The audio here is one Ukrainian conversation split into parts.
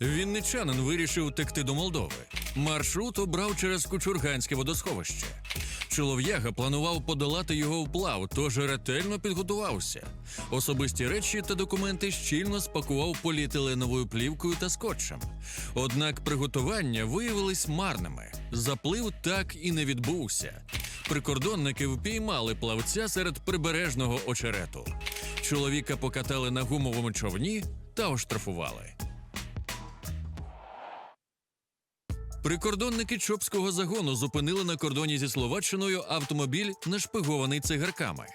Вінничанин вирішив текти до Молдови. Маршрут обрав через Кучурганське водосховище. Чолов'яга планував подолати його вплав, тож ретельно підготувався. Особисті речі та документи щільно спакував поліетиленовою плівкою та скотчем. Однак приготування виявились марними. Заплив так і не відбувся. Прикордонники впіймали плавця серед прибережного очерету. Чоловіка покатали на гумовому човні та оштрафували. Прикордонники Чопського загону зупинили на кордоні зі Словаччиною автомобіль, нашпигований цигарками.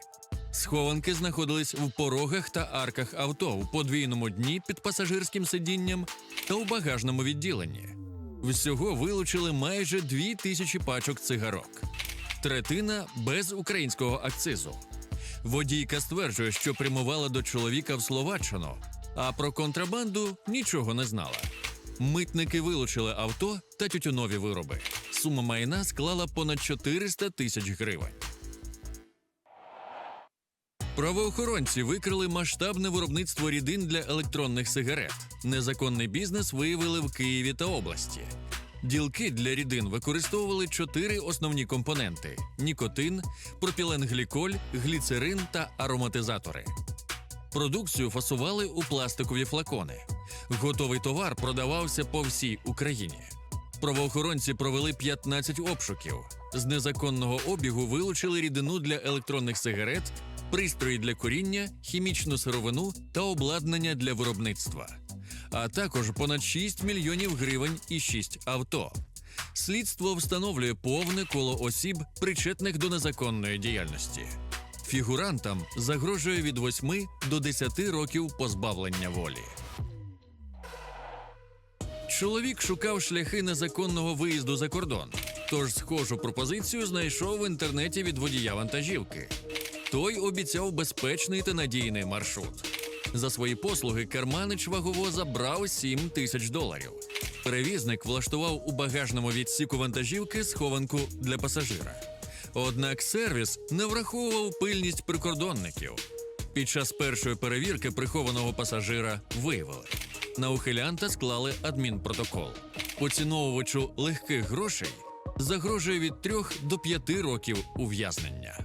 Схованки знаходились в порогах та арках авто в подвійному дні під пасажирським сидінням та у багажному відділенні. Всього вилучили майже дві тисячі пачок цигарок, третина без українського акцизу. Водійка стверджує, що прямувала до чоловіка в Словаччину, а про контрабанду нічого не знала. Митники вилучили авто та тютюнові вироби. Сума майна склала понад 400 тисяч гривень. Правоохоронці викрили масштабне виробництво рідин для електронних сигарет. Незаконний бізнес виявили в Києві та області. Ділки для рідин використовували чотири основні компоненти: нікотин, пропіленгліколь, гліцерин та ароматизатори. Продукцію фасували у пластикові флакони. Готовий товар продавався по всій Україні. Правоохоронці провели 15 обшуків. З незаконного обігу вилучили рідину для електронних сигарет, пристрої для куріння, хімічну сировину та обладнання для виробництва, а також понад 6 мільйонів гривень і 6 авто. Слідство встановлює повне коло осіб, причетних до незаконної діяльності. Фігурантам загрожує від 8 до 10 років позбавлення волі. Чоловік шукав шляхи незаконного виїзду за кордон, тож схожу пропозицію знайшов в інтернеті від водія вантажівки. Той обіцяв безпечний та надійний маршрут. За свої послуги керманич ваговоза брав 7 тисяч доларів. Перевізник влаштував у багажному відсіку вантажівки схованку для пасажира. Однак сервіс не враховував пильність прикордонників. Під час першої перевірки прихованого пасажира виявили. На ухилянта склали адмінпротокол. Поціновувачу легких грошей загрожує від 3 до 5 років ув'язнення.